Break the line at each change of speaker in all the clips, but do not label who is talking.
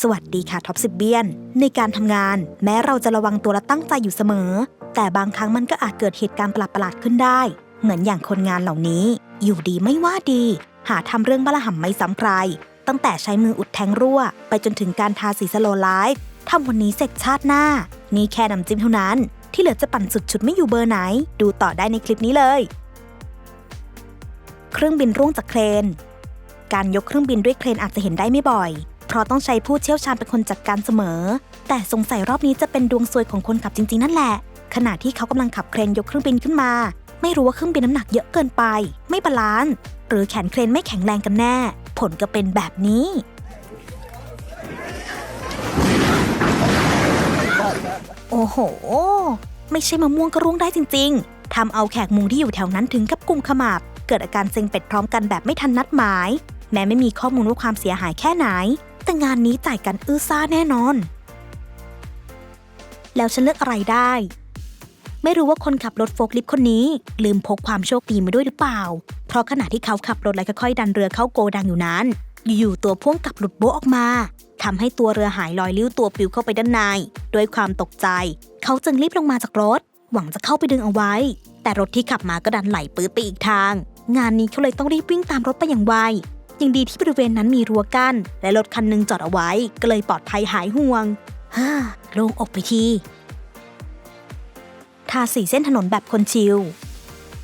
สวัสดีค่ะท็อปสิบเบียน ในการทำงาน แม้เราจะระวังตัวและตั้งใจอยู่เสมอ แต่บางครั้งมันก็อาจเกิดเหตุการณ์ประหลาดๆขึ้นได้ เหมือนอย่างคนงานเหล่านี้ อยู่ดีไม่ว่าดี หาทำเรื่องบ้าระห่ำไม่ซ้ำใคร ตั้งแต่ใช้มืออุดแทงรั่ว ไปจนถึงการทาสีสโลไลฟ์ทำวันนี้เสร็จชาติหน้า นี่แค่น้ำจิ้มเท่านั้น ที่เหลือจะปั่นสุดชุดไม่อยู่เบอร์ไหน ดูต่อได้ในคลิปนี้เลย เครื่องบินร่วงจากเครน การยกเครื่องบินด้วยเครนอาจจะเห็นได้ไม่บ่อย เพราะต้องใช้ผู้เชี่ยวชาญเป็นคนจัดการเสมอ แต่สงสัยรอบนี้จะเป็นดวงซวยของคนขับจริง ๆ นั่นแหละ ขณะที่เขากำลังขับเครนยกเครื่องบินขึ้นมา ไม่รู้ว่าเครื่องบินน้ำหนักเยอะเกินไป ไม่บาลานซ์หรือแขนเครนไม่แข็งแรงกันแน่ ผลก็เป็นแบบนี้โอ้โห ไม่ใช่มะม่วงก็ร่วงได้จริง ๆ ทำเอาแขกมุงที่อยู่แถวนั้นถึงกับกุมขมับ เกิดอาการเซ็งเป็ดพร้อมกันแบบไม่ทันนัดหมาย แม้ไม่มีข้อมูลว่าความเสียหายแค่ไหน แต่งานนี้จ่ายกันอื้อซ่าแน่นอน แล้วฉันเลือกอะไรได้ ไม่รู้ว่าคนขับรถโฟล์คลิฟต์คนนี้ ลืมพกความโชคดีมาด้วยหรือเปล่า เพราะขณะที่เขาขับรถและค่อยๆดันเรือเข้าโกดังอยู่นั้น อยู่ๆตัวพ่วงกับหลุดโบออกมาทำให้ตัวเรือหายลอยลิ้วตัวปลิวเข้าไปด้านในด้วยความตกใจ เขาจึงรีบลงมาจากรถ หวังจะเข้าไปดึงเอาไว้ แต่รถที่ขับมาก็ดันไหลปื้ดไปอีกทาง งานนี้เขาเลยต้องรีบวิ่งตามรถไปอย่างไว ยังดีที่บริเวณนั้นมีรั้วกั้นและรถคันหนึงจอดเอาไว้ ก็เลยปลอดภัยหายห่วงฮ่าโล่งอกไปทีทาสีเส้นถนนแบบคนชิล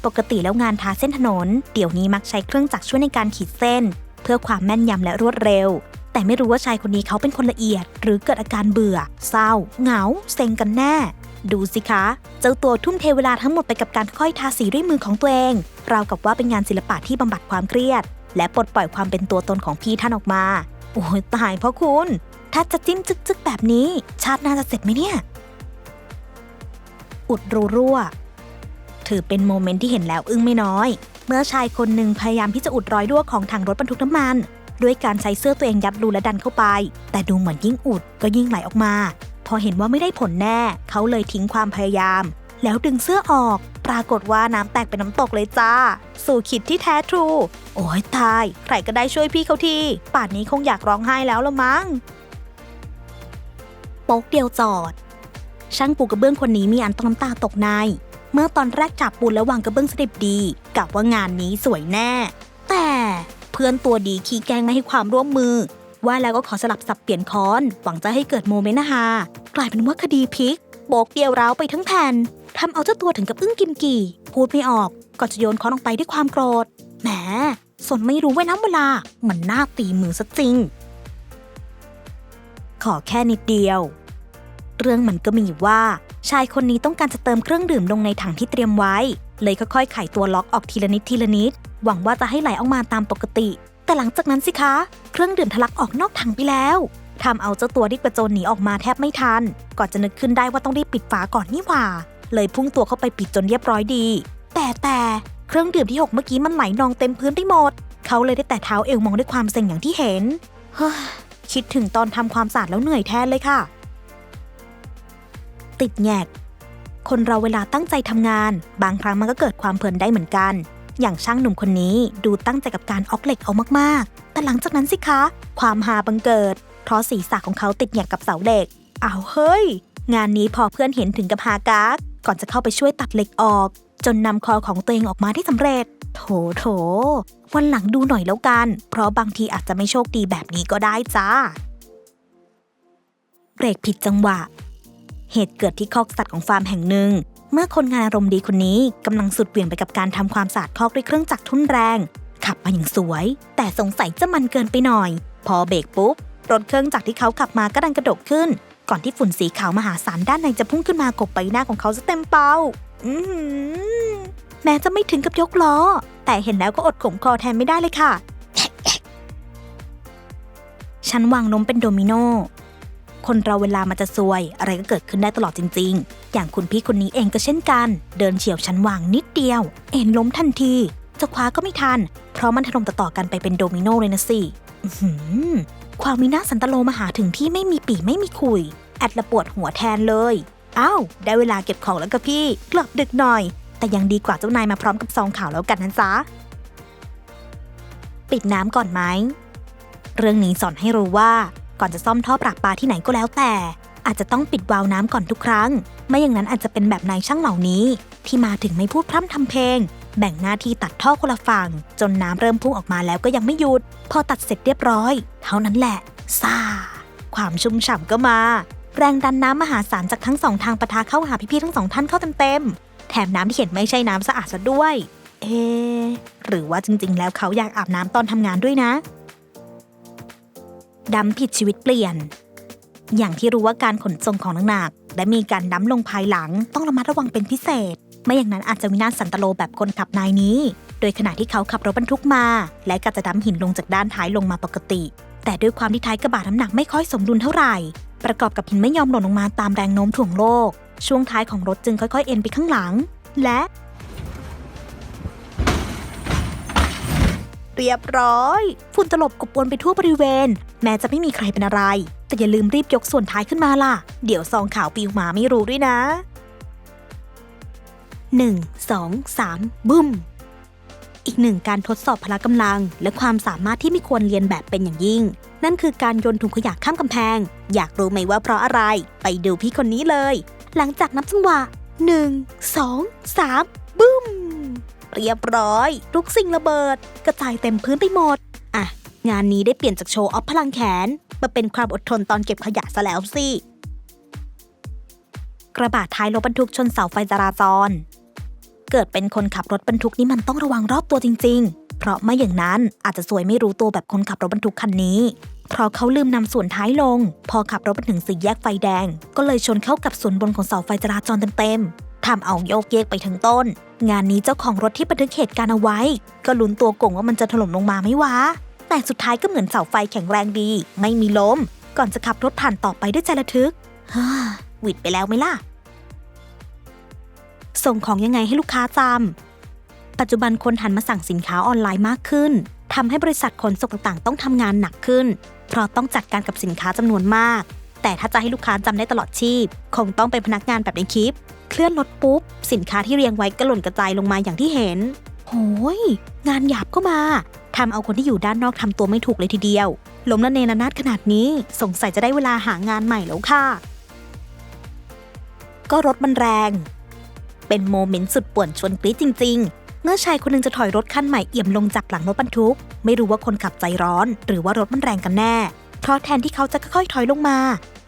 ปกติแล้วงานทาเส้นถนน เดี๋ยวนี้มักใช้เครื่องจักรช่วยในการขีดเส้น เพื่อความแม่นยำและรวดเร็ว แต่ไม่รู้ว่าชายคนนี้เขาเป็นคนละเอียด หรือเกิดอาการเบื่อ เศร้า เหงา เซ็งกันแน่ ดูสิคะ เจ้าตัวทุ่มเทเวลาทั้งหมดไปกับการค่อยทาสีด้วยมือของตัวเอง ราวกับว่าเป็นงานศิลปะที่บำบัดความเครียด และปลดปล่อยความเป็นตัวตนของพี่ท่านออกมา โอ้ยตายเพราะคุณ ถ้าจะจิ้มจึกๆแบบนี้ ชาติหน้าจะเสร็จไหมเนี่ย อุดรูรั่ว ถือเป็นโมเมนต์ที่เห็นแล้วอึ้งไม่น้อย เมื่อชายคนหนึ่งพยายามที่จะอุดรอยรั่วของถังรถบรรทุกน้ำมัน ด้วยการใช้เสื้อตัวเองยัดรูและดันเข้าไป แต่ดูเหมือนยิ่งอุดก็ยิ่งไหลออกมา พอเห็นว่าไม่ได้ผลแน่ เขาเลยทิ้งความพยายาม แล้วดึงเสื้อออก ปรากฏว่าน้ำแตกเป็นน้ำตกเลยจ้า สู่ขิดที่แท้ทรู โอ้ยตาย ใครก็ได้ช่วยพี่เขาที ป่านนี้คงอยากร้องไห้แล้วละมั้งโป๊กเดียวจอด ช่างปูกระเบื้องคนนี้มีอันต้องน้ำตาตกใน เมื่อตอนแรกจับปูนและวางกระเบื้องสดิบดีกะว่างานนี้สวยแน่ แต่เพื่อนตัวดีขี้แกงไม่ให้ความร่วมมือ ว่าแล้วก็ขอสลับสับเปลี่ยนค้อน หวังจะให้เกิดโมเมนต์นะฮากลายเป็นว่าคดีพลิกโบกเดียวร้าวไปทั้งแผ่น ทำเอาเจ้าตัวถึงกับอึ้งกิมกี่ พูดไม่ออกก็จะโยนค้อนออกไปด้วยความโกรธ แหม สนไม่รู้ไว้น้ำเวลาเหมือนหน้าตีมือซะจริง ขอแค่นิดเดียว เรื่องมันก็มีว่า ชายคนนี้ต้องการจะเติมเครื่องดื่มลงในถังที่เตรียมไว้ เลยค่อยๆไขตัวล็อกออกทีละนิดทีละนิด หวังว่าจะให้ไหลออกมาตามปกติ แต่หลังจากนั้นสิคะ เครื่องดื่มทะลักออกนอกถังไปแล้วทำเอาเจ้าตัวที่กระโจนหนีออกมาแทบไม่ทัน ก่อนจะนึกขึ้นได้ว่าต้องรีบปิดฝาก่อนนี่หว่า เลยพุ่งตัวเข้าไปปิดจนเรียบร้อยดี แต่แต่เครื่องดื่มที่หกเมื่อกี้มันไหลนองเต็มพื้นไปหมด เขาเลยได้แต่เท้าเอวมองด้วยความเซ็งอย่างที่เห็นฮ้ยคิดถึงตอนทำความสะอาดแล้วเหนื่อยแทนเลยค่ะ ติดแงก คนเราเวลาตั้งใจทำงาน บางครั้งมันก็เกิดความเพลินได้เหมือนกัน อย่างช่างหนุ่มคนนี้ดูตั้งใจกับการออกเหล็กเอามากๆ แต่หลังจากนั้นสิคะ ความหาบังเกิด เพราะศีรษะของเขาติดแงกกับเสาเหล็กอ้าวเฮ้ย งานนี้พอเพื่อนเห็นถึงกับฮากาก ก่อนจะเข้าไปช่วยตัดเหล็กออก จนนำคอของตัวเองออกมาได้สำเร็จ โถโถ วันหลังดูหน่อยแล้วกัน เพราะบางทีอาจจะไม่โชคดีแบบนี้ก็ได้จ้าเบรกผิดจังหวะ เหตุเกิดที่คอกสัตว์ของฟาร์มแห่งหนึ่ง เมื่อคนงานอารมณ์ดีคนนี้กำลังสุดเหวี่ยงไปกับการทำความสะอาดคอกด้วยเครื่องจักรทุ่นแรง ขับมาอย่างสวย แต่สงสัยจะมันเกินไปหน่อย พอเบรกปุ๊บรถเครื่องจักรที่เขาขับมาก็ดันกระโดดขึ้น ก่อนที่ฝุ่นสีขาวมหาศาลด้านในจะพุ่งขึ้นมากบใบหน้าของเขาซะเต็มเป้าแม้จะไม่ถึงกับยกล้อ แต่เห็นแล้วก็อดขมคอแทนไม่ได้เลยค่ะ ฉันวางนมเป็นโดมิโน คนเราเวลามันจะซวย อะไรก็เกิดขึ้นได้ตลอดจริง ๆ อย่างคุณพี่คนนี้เองก็เช่นกัน เดินเฉียวชั้นวางนิดเดียว เอ็นล้มทันที จะคว้าก็ไม่ทัน เพราะมันถล่มต่อๆกันไปเป็นโดมิโนเลยนะสิหือ ความวินาศสันตโลมาหาถึงที่ไม่มีปีไม่มีคุย แอดละปวดหัวแทนเลยอ้าวได้เวลาเก็บของแล้วก็พี่ กลับดึกหน่อย แต่ยังดีกว่าเจ้านายมาพร้อมกับซองข่าวแล้วกันนะจ๊ะปิดน้ำก่อนไหมเรื่องนี้สอนให้รู้ว่า ก่อนจะซ่อมท่อปรับปลาที่ไหนก็แล้วแต่ อาจจะต้องปิดวาล์วน้ำก่อนทุกครั้ง ไม่อย่างนั้นอาจจะเป็นแบบนายช่างเหล่านี้ ที่มาถึงไม่พูดพร่ำทำเพลง แบ่งหน้าที่ตัดท่อคนละฝั่งจนน้ำเริ่มพุ่งออกมาแล้วก็ยังไม่หยุด พอตัดเสร็จเรียบร้อย เท่านั้นแหละซ่าความชุ่มฉ่ำก็มา แรงดันน้ำมหาศาลจากทั้งสองทางปะทะเข้าหาพี่ๆทั้งสองท่านเข้าเต็มๆ แถมน้ำที่เห็นไม่ใช่น้ำสะอาดซะด้วย เอ หรือว่าจริงๆ แล้วเขาอยากอาบน้ำตอนทำงานด้วยนะดำผิดชีวิตเปลี่ยน อย่างที่รู้ว่าการขนส่งของหนักๆและมีการดำลงภายหลัง ต้องระมัดระวังเป็นพิเศษ ไม่อย่างนั้นอาจจะวินาศสันตโลแบบคนขับนายนี้ โดยขณะที่เขาขับรถบรรทุกมา และก็จะดำหินลงจากด้านท้ายลงมาปกติ แต่ด้วยความที่ท้ายกระบะน้ำหนักไม่ค่อยสมดุลเท่าไหร่ ประกอบกับหินไม่ยอมหล่นลงมาตามแรงโน้มถ่วงโลก ช่วงท้ายของรถจึงค่อยๆ เอ็นไปข้างหลัง และ เรียบร้อย ฝุ่นตลบกบวนไปทั่วบริเวณ แม้จะไม่มีใครเป็นอะไร แต่อย่าลืมรีบยกส่วนท้ายขึ้นมาล่ะ เดี๋ยวซองขาวปิวมาไม่รู้ด้วยนะ 1 2 3บึ้มอีกหนึ่งการทดสอบพละกำลัง และความสามารถที่ไม่ควรเรียนแบบเป็นอย่างยิ่ง นั่นคือการโยนถุงขยะข้ามกำแพง อยากรู้ไหมว่าเพราะอะไร ไปดูพี่คนนี้เลย หลังจากนับจังหวะ 1 2 3บึ้ม เรียบร้อย ทุกสิ่งระเบิด กระจายเต็มพื้นไปหมด อะ งานนี้ได้เปลี่ยนจากโชว์ออฟพลังแขน มาเป็นความอดทนตอนเก็บขยะซะแล้วสิ กระบะท้ายรถบรรทุกชนเสาไฟจราจร เกิดเป็นคนขับรถบรรทุกนี่มันต้องระวังรอบตัวจริง ๆ เพราะไม่อย่างนั้นอาจจะสวยไม่รู้ตัวแบบคนขับรถบรรทุกคันนี้ เพราะเขาลืมนำส่วนท้ายลง พอขับรถมาถึงสี่แยกไฟแดง ก็เลยชนเข้ากับส่วนบนของเสาไฟจราจรเต็มๆทำเอาโยกเยกไปทั้งต้น งานนี้เจ้าของรถที่บันทึกเหตุการณ์เอาไว้ ก็ลุ้นตัวโก่งว่ามันจะถล่มลงมาไหมวะ แต่สุดท้ายก็เหมือนเสาไฟแข็งแรงดี ไม่มีล้ม ก่อนจะขับรถผ่านต่อไปด้วยใจระทึกฮ่าวิดไปแล้วไหมล่ะ ส่งของยังไงให้ลูกค้าจำปัจจุบันคนหันมาสั่งสินค้าออนไลน์มากขึ้นทำให้บริษัทขนส่งต่างๆ ต้องทำงานหนักขึ้น เพราะต้องจัดการกับสินค้าจำนวนมาก แต่ถ้าจะให้ลูกค้าจำได้ตลอดชีพ คงต้องเป็นพนักงานแบบในคลิป เคลื่อนรถปุ๊บ สินค้าที่เรียงไว้ก็หล่นกระจายลงมาอย่างที่เห็น โหย งานหยาบก็มาทำเอาคนที่อยู่ด้านนอกทำตัวไม่ถูกเลยทีเดียวล้มละเนรนาดขนาดนี้สงสัยจะได้เวลาหางานใหม่แล้วค่ะ ก็รถมันแรง เป็นโมเมนต์สุดป่วนชวนกรี๊ดจริง ๆ เมื่อชายคนหนึงจะถอยรถคันใหม่เอี่ยมลงจากหลังรถบรรทุก ไม่รู้ว่าคนขับใจร้อน หรือว่ารถมันแรงกันแน่ เพราะแทนที่เขาจะค่อยๆถอยลงมา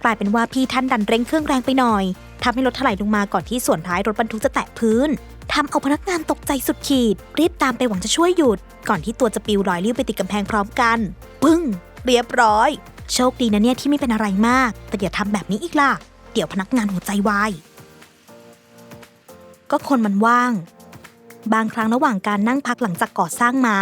ลายเป็นว่าพี่ท่านดันเร่งเครื่องแรงไปหน่อยทำให้รถถลายลงมาก่อนที่ส่วนท้ายรถบรรทุกจะแตะพื้นทำเอาพนักงานตกใจสุดขีด รีบตามไปหวังจะช่วยหยุด ก่อนที่ตัวจะปลิวลอยลิ้วไปติดกำแพงพร้อมกัน ปึ้ง เรียบร้อย โชคดีนะเนี่ยที่ไม่เป็นอะไรมาก แต่อย่าทำแบบนี้อีกล่ะ เดี๋ยวพนักงานหัวใจวาย ก็คนมันว่าง บางครั้งระหว่างการนั่งพักหลังจากก่อสร้างมา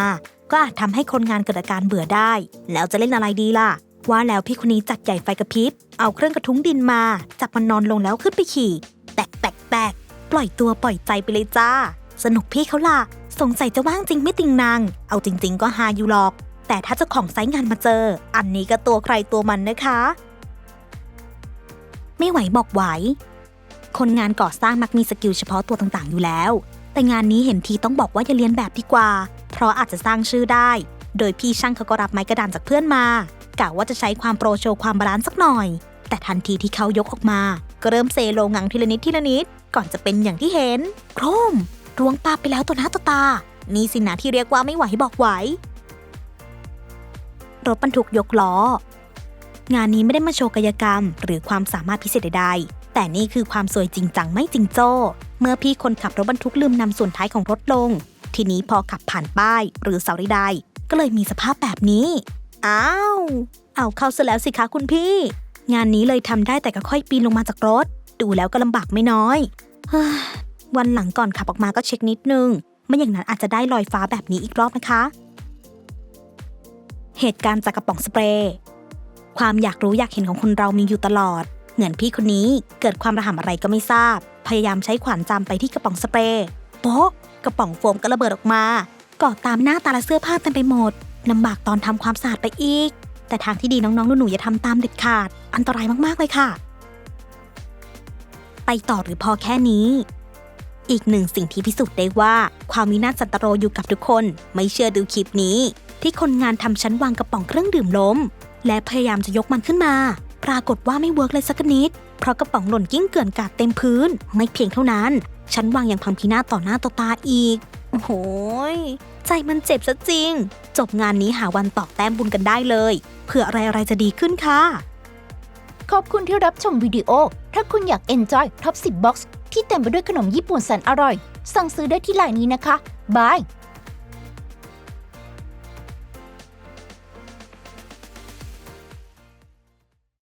ก็อาจทำให้คนงานเกิดอาการเบื่อได้ แล้วจะเล่นอะไรดีล่ะ ว่าแล้วพี่คนนี้จัดใหญ่ไฟกระพริบ เอาเครื่องกระทุ้งดินมา จับมันนอนลงแล้วขึ้นไปขี่ แตกแตกแตกปล่อยตัวปล่อยใจไปเลยจ้า สนุกพี่เขาล่ะ สงสัยจะว่างจริงไม่ติงนาง เอาจริง ๆ ก็ฮาอยู่หรอก แต่ถ้าเจ้าของไซต์งานมาเจอ อันนี้ก็ตัวใครตัวมันนะคะ ไม่ไหวบอกไหว คนงานก่อสร้างมักมีสกิลเฉพาะตัวต่างๆ อยู่แล้ว แต่งานนี้เห็นทีต้องบอกว่าอย่าเรียนแบบดีกว่า เพราะอาจจะสร้างชื่อได้ โดยพี่ช่างเขาก็รับไม้กระดานจากเพื่อนมา กะว่าจะใช้ความโปรโชว์ความบาลานซ์สักหน่อย แต่ทันทีที่เขายกออกมา ก็เริ่มเซโลงังทีละนิดทีละนิด ก่อนจะเป็นอย่างที่เห็น โครมรวงปาไปแล้วต่อหน้าต่อตา นี่สินะที่เรียกว่าไม่ไหวบอกไหว รถบรรทุกยกล้อ งานนี้ไม่ได้มาโชว์กายกรรม หรือความสามารถพิเศษใดๆ แต่นี่คือความสวยจริงจังไม่จริงโจ้ เมื่อพี่คนขับรถบรรทุกลืมนำส่วนท้ายของรถลง ทีนี้พอขับผ่านป้าย หรือเสาใดๆก็เลยมีสภาพแบบนี้ อ้าว เอาเข้าซะแล้วสิคะคุณพี่ งานนี้เลยทำได้แต่ก็ค่อยปีนลงมาจากรถ ดูแล้วก็ลำบากไม่น้อยวันหลังก่อนขับออกมาก็เช็คนิดนึง ไม่อย่างนั้นอาจจะได้ลอยฟ้าแบบนี้อีกรอบนะคะ เหตุการณ์จากกระป๋องสเปรย์ ความอยากรู้อยากเห็นของคนเรามีอยู่ตลอด เหมือนพี่คนนี้เกิดความระห่ำอะไรก็ไม่ทราบ พยายามใช้ขวานจำไปที่กระป๋องสเปรย์โป๊ะกระป๋องโฟมก็ระเบิดออกมาก่อตามหน้าตาและเสื้อผ้าเต็มไปหมด ลำบากตอนทำความสะอาดไปอีก แต่ทางที่ดีน้องๆหนูๆอย่าทำตามเด็ดขาด อันตรายมากๆเลยค่ะ ไปต่อหรือพอแค่นี้ อีกหนึ่งสิ่งที่พิสูจน์ได้ว่า ความวินาศสันตโรอยู่กับทุกคน ไม่เชื่อดูคลิปนี้ ที่คนงานทำชั้นวางกระป๋องเครื่องดื่มล้ม และพยายามจะยกมันขึ้นมา ปรากฏว่าไม่เวิร์กเลยสักนิด เพราะกระป๋องหล่นกิ้งเกลื่อนกาดเต็มพื้น ไม่เพียงเท่านั้นฉันวางอย่างพังพินาศต่อหน้าต่อตาอีก โอ้โหย ใจมันเจ็บซะจริง จบงานนี้หาวันตอกแต้มบุญกันได้เลย เผื่ออะไรอะไรๆจะดีขึ้นค่ะ
ขอบคุณที่รับชมวิดีโอ ถ้าคุณอยาก enjoy top 10 box ที่เต็มไปด้วยขนมญี่ปุ่นแสนอร่อย สั่งซื้อได้ที่ไลน์นี้นะคะบาย